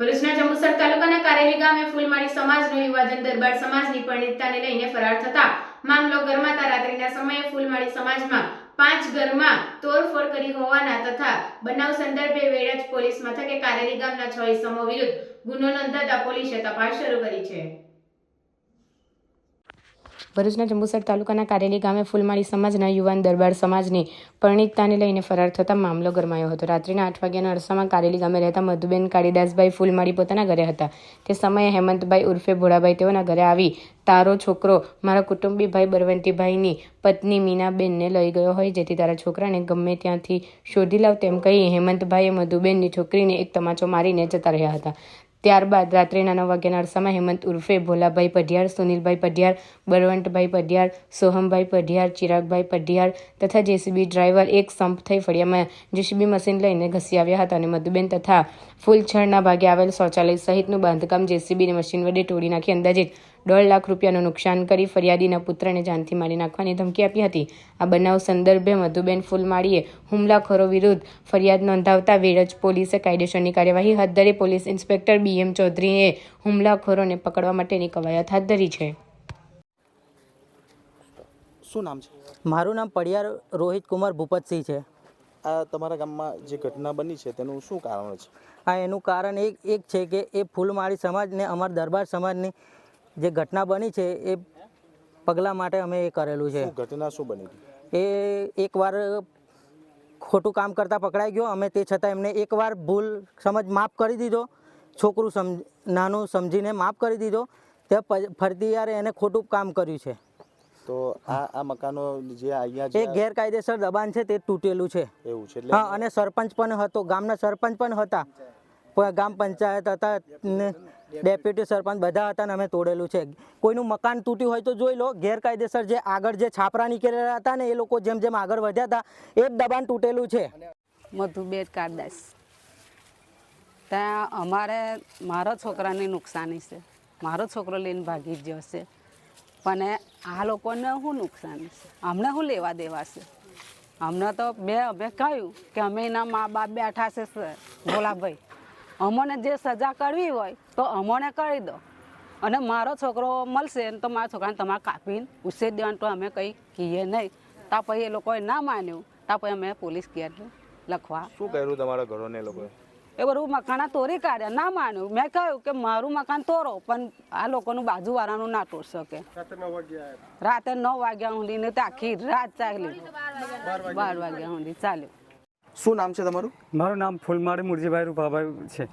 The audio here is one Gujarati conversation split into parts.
ભરૂચના જંબુસર તાલુકાના કારેલી ગામે ફૂલમાળી સમાજનો યુવાજન દરબાર સમાજની પરિણીતતાને લઈને ફરાર થતા મામલો ગરમાતા રાત્રિના સમયે ફૂલમાળી સમાજમાં પાંચ ઘરમાં તોડફોડ કરી હોવાના તથા બનાવ સંદર્ભે વેડજ પોલીસ મથકે કારેલી ગામના છ ઇસમો વિરુદ્ધ ગુનો નોંધાતા પોલીસે તપાસ શરૂ કરી છે. ભરૂચના જંબુસર તાલુકાના કારેલી ગામે ફૂલમાળી સમાજના યુવાન દરબાર સમાજની પરણિતતાને લઈને ફરાર થતા મામલો ગરમાયો હતો. રાત્રિના આઠ વાગ્યાના અરસામાં કારેલી ગામે રહેતા મધુબેન કાળીદાસભાઈ ફૂલમાળી પોતાના ઘરે હતા. તે સમયે હેમંતભાઈ ઉર્ફે ભોળાભાઈ તેઓના ઘરે આવી તારો છોકરો મારા કુટુંબી ભાઈ બળવંતીભાઈની પત્ની મીનાબેનને લઈ ગયો હોય જેથી તારા છોકરાને ગમે ત્યાંથી શોધી લાવ તેમ કહી હેમંતભાઈએ મધુબેનની છોકરીને એક તમાચો મારીને જતા રહ્યા હતા. ત્યારબાદ રાત્રિના નવ વાગ્યાના અરસામાં હેમંત ઉર્ફે ભોલાભાઈ પઢિયાર, સુનિલભાઈ પઢિયાર, બળવંતભાઈ પઢિયાર, સોહમભાઈ પઢિયાર, ચિરાગભાઈ પઢિયાર તથા જેસીબી ડ્રાઈવર એક સંપ થઈ ફળિયામાં જેસીબી મશીન લઈને ઘસી આવ્યા હતા અને મધુબેન તથા ફૂલછડના ભાગે આવેલ શૌચાલય સહિતનું બાંધકામ જેસીબીની મશીન વડે તોડી નાખી અંદાજિત દોઢ લાખ રૂપિયાનું નુકસાન કરી ફરિયાદીના પુત્રને જાનથી મારી નાખવાની ધમકી આપી હતી. આ બનાવ સંદર્ભે મધુબેન ફૂલમાળીએ હુમલાખોરો વિરુદ્ધ ફરિયાદ નોંધાવતા વેરજ પોલીસે કાયદેસરની કાર્યવાહી હાથ ધરી પોલીસ ઇન્સ્પેક્ટર બીએમ ચૌધરીએ હુમલાખોરોને પકડવા માટેની કવાયત હાથ ધરી છે. શું નામ છે? મારું નામ પડિયાર રોહિત કુમાર ભૂપતસિંહ છે. આ તમારા ગામમાં જે ઘટના બની છે તેનું શું કારણ છે? આ એનું કારણ એક એક છે કે એ ફૂલમાળી સમાજ ને અમારા દરબાર સમાજની જે ઘટના બની છે એ પગલાં માટે અમે એ કરેલું છે. ઘટના શું બની એ એકવાર ખોટું કામ કરતાં પકડાઈ ગયો. અમે તે છતાં એમને એકવાર ભૂલ સમજ માફ કરી દીધો. છોકરું સમ નાનું સમજીને માફ કરી દીધો. તે ફરતી યારે એને ખોટું કામ કર્યું છે. તો આ આ મકાનો જે અહીંયા જે ગેરકાયદેસર દબાણ છે તે તૂટેલું છે. એવું છે હા અને સરપંચ પણ હતો ગામના સરપંચ પણ હતા. ગામ પંચાયત હતા ને ડેપ્યુટી સરપંચ બધા હતા ને અમે તોડેલું છે. કોઈનું મકાન તૂટ્યું હોય તો જોઈ લો. ગેરકાયદેસર જે આગળ જે છાપરા નીકળેલા હતા ને એ લોકો જેમ જેમ આગળ વધ્યા હતા, એ જ દબાણ તૂટેલું છે. મધુબેન કારદાસ. ત્યાં અમારે મારા છોકરાને નુકસાની છે. મારો છોકરો લઈને ભાગી ગયો છે. પણ આ લોકોને શું નુકસાન છે? અમને શું લેવા દેવા છે? અમને તો બે અમે કહ્યું કે અમે એના મા બાપ બેઠા છે સર ભોલાભાઈ. અમને જે સજા કરવી હોય તો અમને કરી દો. અને મારો છોકરો મળશે ને તો મારા છોકરાને તમારે કાપીને ઉછેર દેવાનું તો અમે કંઈ કહીએ નહીં. તા પછી એ લોકોએ ના માન્યું. તા પછી અમે પોલીસ કેર લખવા. શું કર્યું તમારા ઘરોને એ લોકોએ? એ બધું મકાના તોડી કાઢ્યા. ના માન્યું. મેં કહ્યું કે મારું મકાન તોરો પણ આ લોકોનું બાજુવાળાનું ના તોડ શકે. રાતે નવ વાગ્યા સુધી ને તો આખી રાત ચાલી. બાર વાગ્યા સુધી ચાલ્યું. શું નામ છે તમારું? મારું નામ ફૂલમાળી મુરજીભાઈ રૂપાભાઈ છે.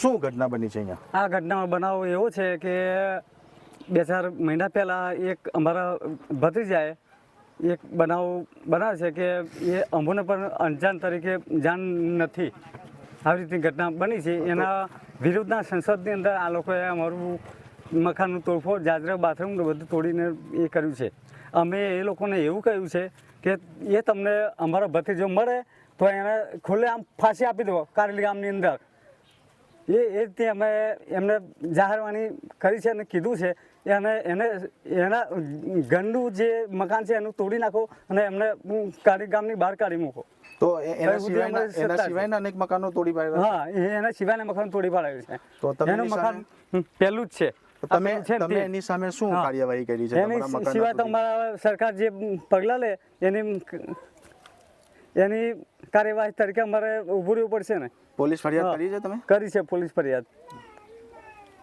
શું ઘટના બની છે અહીંયા? આ ઘટનામાં બનાવ એવો છે કે બે ચાર મહિના પહેલાં એક અમારા ભત્રીજાએ એક બનાવ બનાવે છે કે એ અમોને પણ અંજાન તરીકે જાણ નથી. આવી રીતની ઘટના બની છે. એના વિરુદ્ધના સંસદની અંદર આ લોકોએ અમારું મકાનનું તોડફોડ જાજરા બાથરૂમ બધું તોડીને એ કર્યું છે. અમે એ લોકોને એવું કહ્યું છે કે એ તમને અમારો ભત્રીજો મળે તો એને ખુલ્લે આમ ફાંસી આપી દો કારેલી ગામની અંદર. એ એ રીતે અમે એમને જાહેરવાણી કરી છે અને કીધું છે. એ અમે એને એના ગંદુ જે મકાન છે એનું તોડી નાખો અને એમને કાળી ગામની બહાર કાઢી મૂકો. તો એના સિવાયના એના સિવાયના અનેક મકાનો તોડી પાડ્યા હા એના સિવાયના મકાન તોડી પાડાયું છે. તો તમે એનું મકાન પહેલું જ છે. તમે તમે એની સામે શું કાર્યવાહી કરી છે તમારા મકાન સિવાય તો અમારા સરકાર જે પગલાં લે એની એની કાર્યવાહી તરીકે અમારે ઊભું રહેવું પડશે ને. પોલીસ ફરિયાદ કરી છે તમે? કરી છે પોલીસ ફરિયાદ.